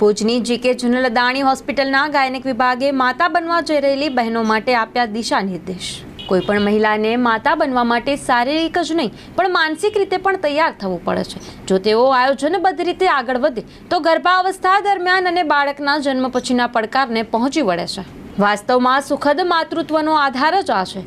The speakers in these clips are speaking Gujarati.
ભુજની જીકે જુનલ અદાણી હોસ્પિટલના ગાયનિક વિભાગે માતા બનવા જઈ રહેલી બહેનો માટે આપ્યા દિશા નિર્દેશ કોઈ પણ મહિલાને માતા બનવા માટે શારીરિક જ નહીં, પણ માનસિક રીતે પણ તૈયાર થવું પડે છે. જો તેઓ આયોજનબદ્ધ રીતે આગળ વધે, તો ગર્ભાવસ્થા દરમિયાન અને બાળકના જન્મ પછીના પડકારને પહોંચી વળે છે. વાસ્તવમાં સુખદ માતૃત્વનો આધાર જ આ છે.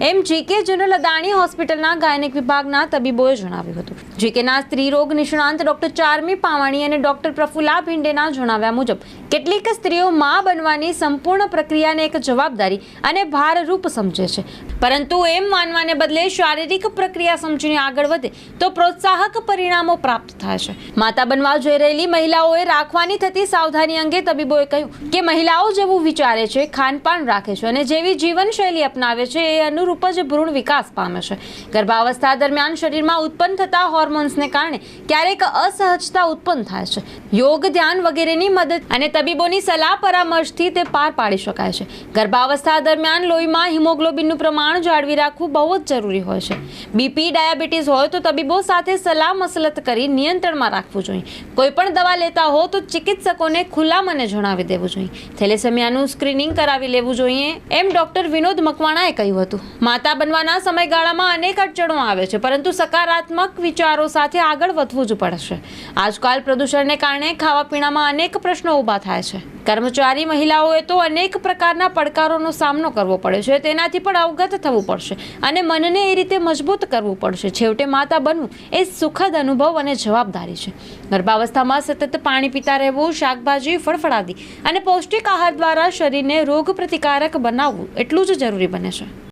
એમ જીકે જનરલ અદાણી હોસ્પિટલના ગાયનિક વિભાગના તબીબોએ જણાવ્યું હતું. જીકેના સ્ત્રી રોગ નિષ્ણાંત ડોક્ટર ચારમી પાવાણી અને ડોક્ટર પ્રફુલા ભિંડેના જણાવ્યા મુજબ, કેટલીક સ્ત્રીઓ મા બનવાની સંપૂર્ણ પ્રક્રિયાને એક જવાબદારી અને ભારરૂપ સમજે છે. પરંતુ એમ માનવાને બદલે શારીરિક પ્રક્રિયા સમજીને આગળ વધે તો પ્રોત્સાહક પરિણામો પ્રાપ્ત થાય છે. માતા બનવા જઈ રહેલી મહિલાઓએ રાખવાની થતી સાવધાની અંગે તબીબોએ કહ્યું કે મહિલાઓ જેવું વિચારે છે, ખાનપાન રાખે છે અને જેવી જીવનશૈલી અપનાવે છે એ અનુરૂપ જ ભ્રૂણ વિકાસ પામે છે. ગર્ભાવસ્થા દરમિયાન શરીરમાં ઉત્પન્ન થતા હોર્મોન્સને કારણે ક્યારેક અસહજતા ઉત્પન્ન થાય છે. યોગ, ધ્યાન વગેરેની મદદ અને તબીબોની સલાહ પરામર્શથી તે પાર પાડી શકાય છે. ગર્ભાવસ્થા દરમિયાન લોહીમાં હિમોગ્લોબિનનું પ્રમાણ જાળવી રાખવું બહુ જ જરૂરી હોય છે. બીપી ડાયાબિટીસ હોય તો તબીબો સાથે સલાહ મસલત કરી નિયંત્રણમાં રાખવું જોઈએ. કોઈ પણ દવા લેતા હો તો ચિકિત્સકોને ખુલ્લા મને જણાવી દેવું જોઈએ. થેલેસેમિયાનું સ્ક્રીનિંગ કરાવી લેવું જોઈએ એમ ડોક્ટર વિનોદ મકવાણાએ કહ્યું હતું. માતા બનવાના સમયગાળામાં અનેક અડચણો આવે છે, પરંતુ સકારાત્મક વિચારો સાથે આગળ વધવું જ પડશે. આજકાલ પ્રદૂષણને કારણે ખાવા પીણામાં અનેક પ્રશ્નો ઊભા થાય છે. કર્મચારી મહિલાઓએ તો અનેક પ્રકારના પડકારોનો સામનો કરવો પડે છે, તેનાથી પણ અવગત થવું પડશે અને મનને એ રીતે મજબૂત કરવું પડશે. છેવટે માતા બનવું એ સુખદ અનુભવ અને જવાબદારી છે. ગર્ભાવસ્થામાં સતત પાણી પીતા રહેવું, શાકભાજી ફળફળાદી અને પૌષ્ટિક આહાર દ્વારા શરીરને રોગ પ્રતિકારક બનાવવું એટલું જ જરૂરી બને છે.